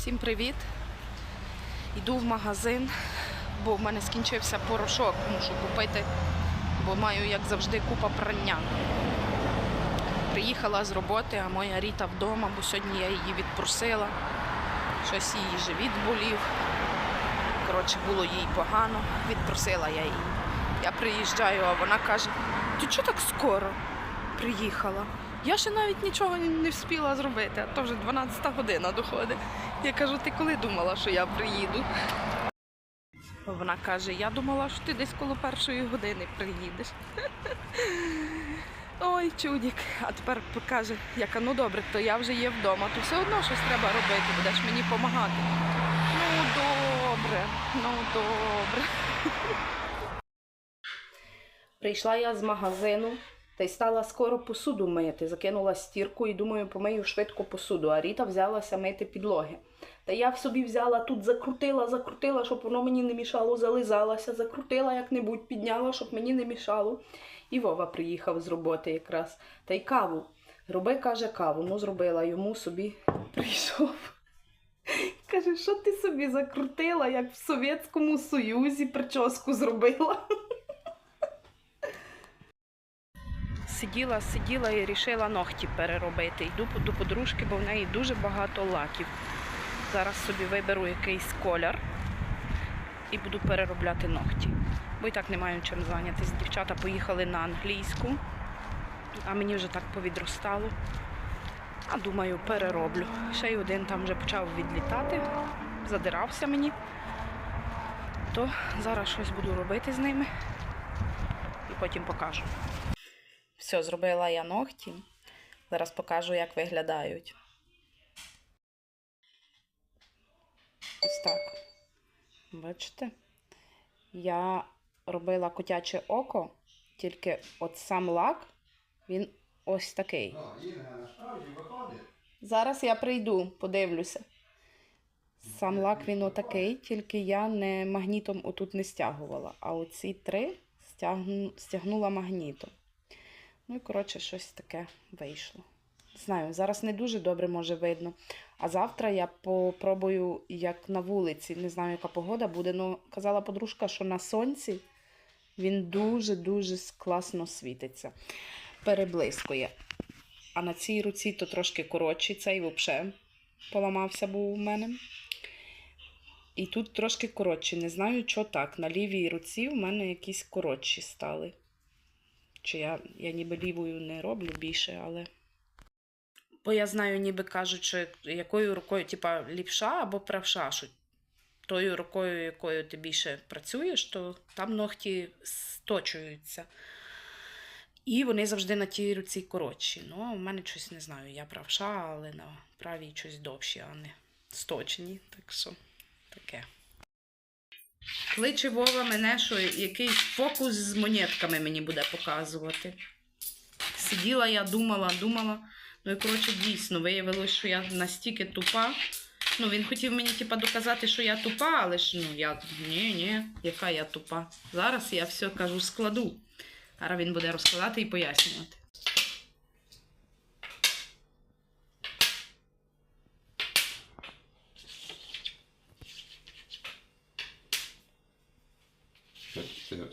Всім привіт! Йду в магазин, бо в мене скінчився порошок, мушу купити, бо маю, як завжди, купа прання. Приїхала з роботи, а моя Ріта вдома, бо сьогодні я її відпросила. Щось її живіт болів. Коротше, було їй погано, відпросила я її. Я приїжджаю, а вона каже: ти чого так скоро приїхала? Я ще навіть нічого не встигла зробити, а то вже 12 година доходить. Я кажу, ти коли думала, що я приїду? Вона каже, я думала, що ти десь коло першої години приїдеш. Ой, чудік. А тепер каже, яка ну добре, то я вже є вдома, то все одно щось треба робити, будеш мені допомагати. Ну добре, ну добре. Прийшла я з магазину та й стала скоро посуду мити. Закинула стірку і думаю, помию швидко посуду. А Ріта взялася мити підлоги. Та я в собі взяла тут, закрутила, закрутила, щоб воно мені не мішало, зализалася, закрутила як-небудь, підняла, щоб мені не мішало. І Вова приїхав з роботи якраз. Та й каву. Роби, каже, каву. Ну, зробила йому собі прийшов. Каже, що ти собі закрутила, як в Совєтському Союзі прическу зробила. Сиділа, сиділа і рішила ногті переробити. Йду до подружки, бо в неї дуже багато лаків. Зараз собі виберу якийсь колір і буду переробляти ногті. Бо і так не маю чим зайнятися. Дівчата поїхали на англійську, а мені вже так повідростало. А думаю, перероблю. Ще й один там вже почав відлітати, задирався мені. То зараз щось буду робити з ними і потім покажу. Все, зробила я ногті. Зараз покажу, як виглядають. Ось так. Бачите? Я робила котяче око, тільки от сам лак, він ось такий. Ну. Зараз я прийду, подивлюся. Сам лак він отакий, тільки я не магнітом отут не стягувала. А оці три стягну, стягнула магнітом. Ну і коротше, щось таке вийшло. Знаю, зараз не дуже добре може видно. А завтра я попробую, як на вулиці. Не знаю, яка погода буде. Ну, казала подружка, що на сонці він дуже-дуже класно світиться. Переблискує. А на цій руці то трошки коротший, цей взагалі поламався був у мене. І тут трошки коротші. Не знаю, що так. На лівій руці в мене якісь коротші стали. Чи я, я ніби лівою не роблю більше, але. Бо я знаю, ніби кажуть, що якою рукою, типа, ліпша або правша, що тою рукою, якою ти більше працюєш, то там ногті сточуються. І вони завжди на тій руці коротші. Ну, в мене щось не знаю. Я правша, але на правій щось довші, а не сточені. Так що таке. Кличе Вова мене, що якийсь фокус з монетками мені буде показувати. Сиділа я, думала, думала. Ну і коротше, дійсно, виявилось, що я настільки тупа. Ну, він хотів мені, типа, доказати, що я тупа, але ж ну я ні, ні, яка я тупа. Зараз я все кажу, складу. Зараз він буде розкладати і пояснювати. Розказує?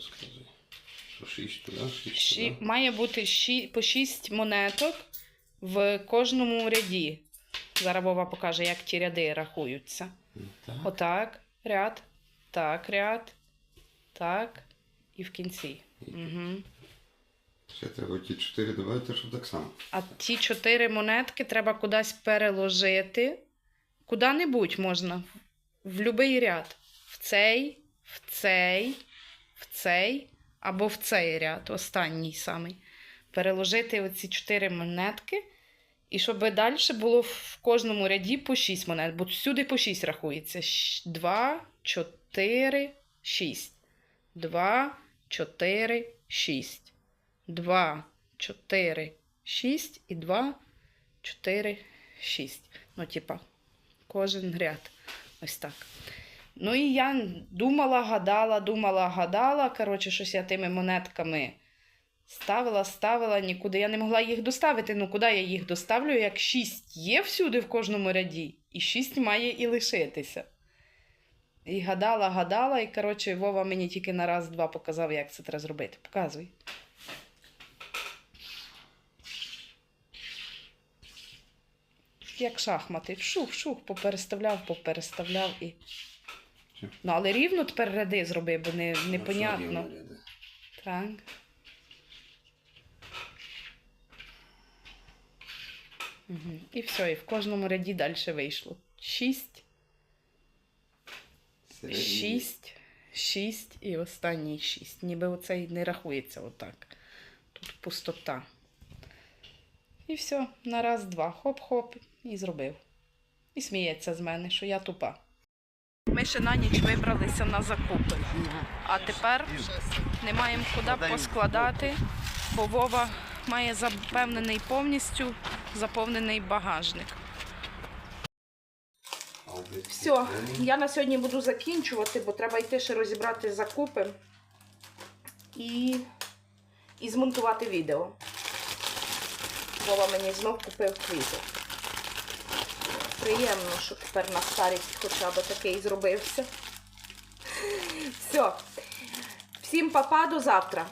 Що шість туди, шість туди? Має бути ші... по 6 монеток в кожному ряді. Зараз Вова покаже, як ті ряди рахуються. Так. Отак, ряд, так, ряд, так, і в кінці. Угу. Ще треба ті чотири додати, щоб так само. А ті чотири монетки треба кудись переложити. Куди-небудь можна. В будь-який ряд. В цей, в цей, в цей або в цей ряд, останній самий. Переложити оці чотири монетки. І щоб далі було в кожному ряді по 6 монет, бо всюди по 6 рахується. 2, 4, 6. 2, 4, 6. 2, 4, 6 і 2, 4, 6. Ну, типа, кожен ряд. Ось так. Ну і я думала, гадала, думала, гадала. Коротше, щось я тими монетками Ставила, ставила, нікуди. Я не могла їх доставити. Ну, куди я їх доставлю, як шість є всюди в кожному ряді, і шість має і лишитися. І гадала, гадала, і, коротше, Вова мені тільки на раз-два показав, як це треба зробити. Показуй. Як шахмати. Шух, шух, попереставляв, попереставляв і. Ну, але рівно тепер ряди зроби, бо не, Ну, непонятно. Так. Угу. І все, і в кожному ряді далі вийшло. Шість, шість, шість і останній шість. Ніби оцей не рахується отак. Тут пустота. І все, на раз, два. Хоп-хоп, і зробив. І сміється з мене, що я тупа. Ми ще на ніч вибралися на закупи. А тепер не маємо куди поскладати, бо Вова має запевнений повністю заповнений багажник. Все, я на сьогодні буду закінчувати, бо треба йти ще розібрати закупи і, і змонтувати відео. Вова мені знов купив квіти. Приємно, що тепер на старість хоча б такий зробився. Все. Всім папа до завтра.